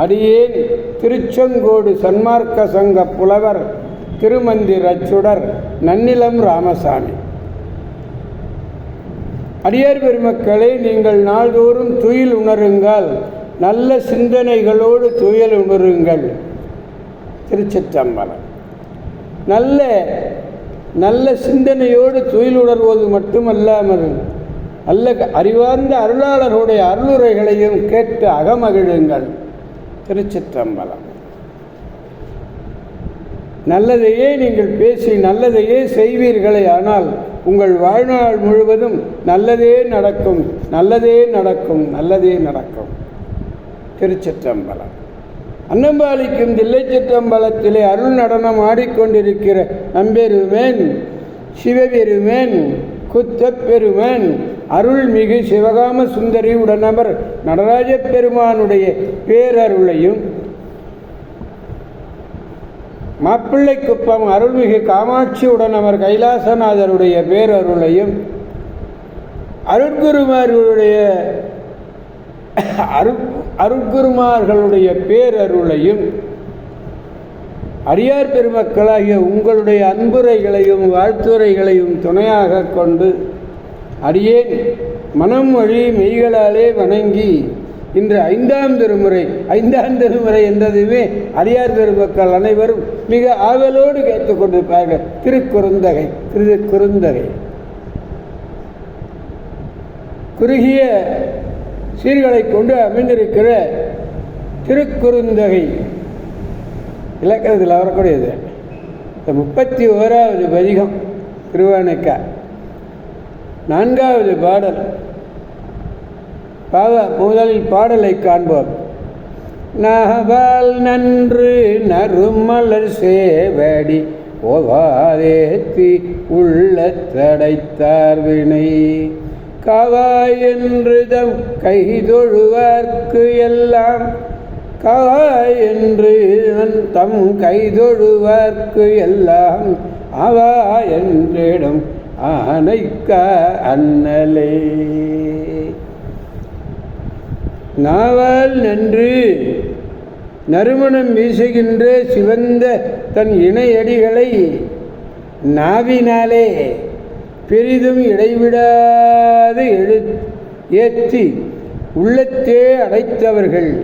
அடியேன் திருச்செங்கோடு சன்மார்க்க சங்க புலவர் திருமந்திர அச்சுடர் நன்னிலம் ராமசாமி. அடியார் பெருமக்களை நீங்கள் நாள்தோறும் துயில் உணருங்கள். நல்ல சிந்தனைகளோடு துயில் உணருங்கள். திருச்சிற்றம்பலம். நல்ல நல்ல சிந்தனையோடு துயில் உணர்வது மட்டுமல்லாமல் நல்ல அறிவார்ந்த அருளாளருடைய அருளுரைகளையும் கேட்டு அகமகிழுங்கள். திருச்சிற்றம்பலம். நல்லதையே நீங்கள் பேசி நல்லதையே செய்வீர்களே ஆனால் உங்கள் வாழ்நாள் முழுவதும் நல்லதே நடக்கும் நல்லதே நடக்கும் நல்லதே நடக்கும். திருச்சிற்றம்பலம். அன்னம்பாளிக்கும் தில்லை சிற்றம்பலத்திலே அருள் நடனம் ஆடிக்கொண்டிருக்கிற நம்பெருமேன் சிவபெருமேன் குத்தப்பெருமேன் அருள்மிகு சிவகாம சுந்தரி உடனவர் நடராஜ பெருமானுடைய பேரருளையும் மாப்பிள்ளை குப்பம் அருள்மிகு காமாட்சி உடனவர் கைலாசநாதருடைய பேரருளையும் அருட்குருமார்களுடைய அரு அருட்குருமார்களுடைய பேரருளையும் அரியார் பெருமக்களாகிய உங்களுடைய அன்புரைகளையும் வாழ்த்துரைகளையும் துணையாக கொண்டு அடியேன். மனம் வழி மெய்களாலே வணங்கி. இன்று ஐந்தாம் திருமுறை. ஐந்தாம் திருமுறை என்றதுமே அடியார் பெருமக்கள் அனைவரும் மிக ஆவலோடு கேட்டுக்கொண்டிருப்பார்கள் திருக்குறுந்தகை திருக்குறுந்தகை. குறுகிய சீர்களை கொண்டு அமைந்திருக்கிற திருக்குறுந்தகை. இலக்கணத்தில் வரக்கூடியது. இந்த முப்பத்தி ஓராவது பதிகம் திருவானைக்கா நான்காவது பாடல். பாவ முதலில் பாடலை காண்போம். நகவால் நன்று நறுமலர் சேவடி ஓவாதேத்தி உள்ள தடைத்தார் வினை. கவாய் என்று தம் கைதொழுவார்க்கு எல்லாம் கவாய் என்று தம் கைதொழுவார்க்கு எல்லாம் அவா என்றிடம் ஆனைக்க அண்ணலே. நாவல் நன்று நறுமணம் வீசுகின்ற சிவந்த தன் இணையடிகளை நாவினாலே பெரிதும் இடைவிடாது எழு ஏற்றி உள்ளத்தே அடைத்தவர்கள்.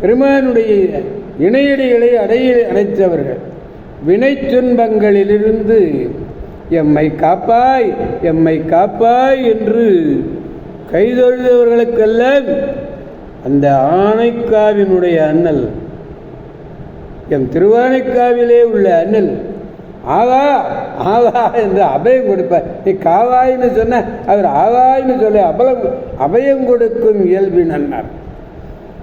பெருமானுடைய இணையடிகளை அடைய அடைத்தவர்கள். வினை துன்பங்களிலிருந்து எம்மை காப்பாய் எம்மை காப்பாய் என்று கைதொழுதவர்களுக்கெல்லாம் அந்த ஆணைக்காவினுடைய அண்ணல் எம் திருவானைக்காவிலே உள்ள அண்ணல் ஆவா ஆவா என்று அபயம் கொடுப்பார். நீ காவாயின்னு சொன்ன அவர் ஆவாயின்னு சொல்லி அபலம் அபயம் கொடுக்கும் இயல்பின் அண்ணார்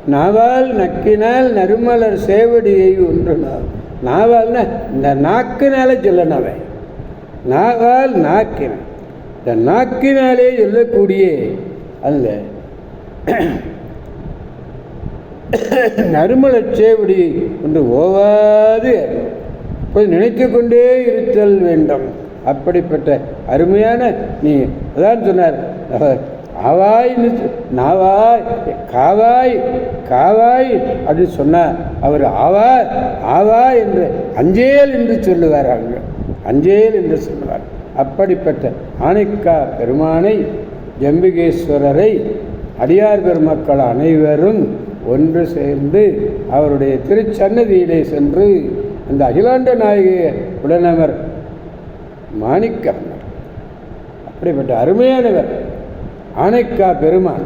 நாவால் நக்கினால் நறுமலர் சேவடியை ஒன்று நாவால்னா இந்த நாக்குனால சொல்லணும் அவன். நாவால் நாக்கின. இந்த நாக்கினாலே சொல்லக்கூடிய அந்த நறுமலர் சேவடி ஒன்று ஓவாது போய் நினைத்து கொண்டே இருத்தல் வேண்டும். அப்படிப்பட்ட அருமையான நீ அதான் சொன்னார் ஆவாய்னு நாவாய் காவாய் காவாய் அப்படின்னு சொன்னார் அவர் ஆவா ஆவா என்று அஞ்சேல் என்று சொல்லுவார் அவங்க. அஞ்சேல் என்று சொல்லுவார். அப்படிப்பட்ட ஆணைக்கா பெருமானை ஜம்பிகேஸ்வரரை அடியார் பெருமக்கள் அனைவரும் ஒன்று சேர்ந்து அவருடைய திருச்சன்னதியிலே சென்று அந்த அகிலாண்ட நாயகிய உடனவர் மாணிக்கம்மர் அப்படிப்பட்ட அருமையானவர். ஆனைக்கா பெருமான்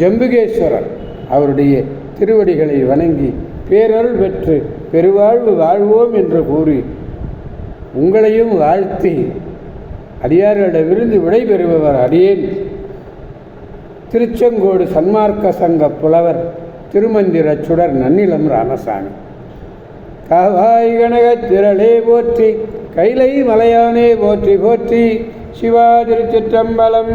ஜம்புகேஸ்வரர் அவருடைய திருவடிகளை வணங்கி பேரருள் பெற்று பெருவாழ்வு வாழ்வோம் என்று கூறி உங்களையும் வாழ்த்தி அடியார்களிடமிருந்து விடைபெறுபவர் அடியேன். திருச்செங்கோடு சன்மார்க்க சங்க புலவர் திருமந்திர சுடர் நன்னிலம் ராமசாமி. காவாய் கனக திரளே போற்றி கைலை மலையானே போற்றி போற்றி சிவா திருச்சிற்றம்பலம்.